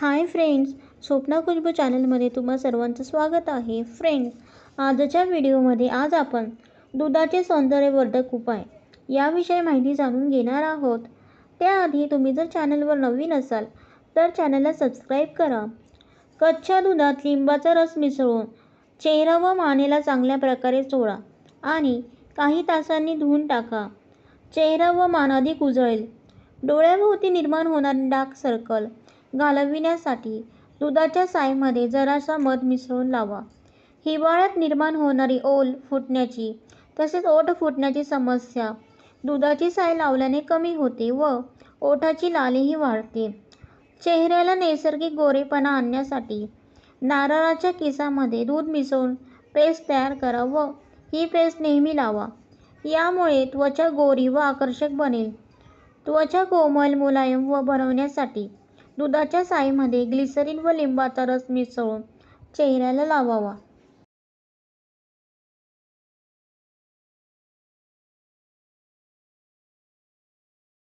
Hi friends Swapna Khushboo चॅनलमध्ये तुम्हा सर्वांचं स्वागत आहे. फ्रेंड्स आजच्या व्हिडिओमध्ये आज आपण दुधाचे सौंदर्यवर्धक उपाय याविषयी माहिती जाणून घेणार आहोत. त्याआधी तुम्ही जर चॅनलवर नवीन असाल तर चॅनलला सबस्क्राईब करा. कच्च्या दुधात लिंबाचा रस मिसळून चेहरा व मानेला चांगल्या प्रकारे चोळा आणि काही तासांनी धुवून टाका. चेहरा व मान अधिक उजळेल. डोळ्याभोवती निर्माण होणारे डार्क सर्कल घालविण्यासाठी दुधाच्या सायमध्ये जरासा मध मिसळून लावा. हिवाळ्यात निर्माण होणारी ओल फुटण्याची तसेच ओठ फुटण्याची समस्या दुधाची साय लावल्याने कमी होते व ओठाची लालीही वाढते. चेहऱ्याला नैसर्गिक गोरेपणा आणण्यासाठी नारळाच्या केसामध्ये दूध मिसळून पेस्ट तयार करा व ही पेस्ट नेहमी लावा. यामुळे त्वचा गोरी व आकर्षक बनेल. त्वचा कोमल मुलायम व बनवण्यासाठी दुधाच्या साईमध्ये ग्लिसरीन व लिंबाचा रस मिसळून चेहऱ्याला लावावा.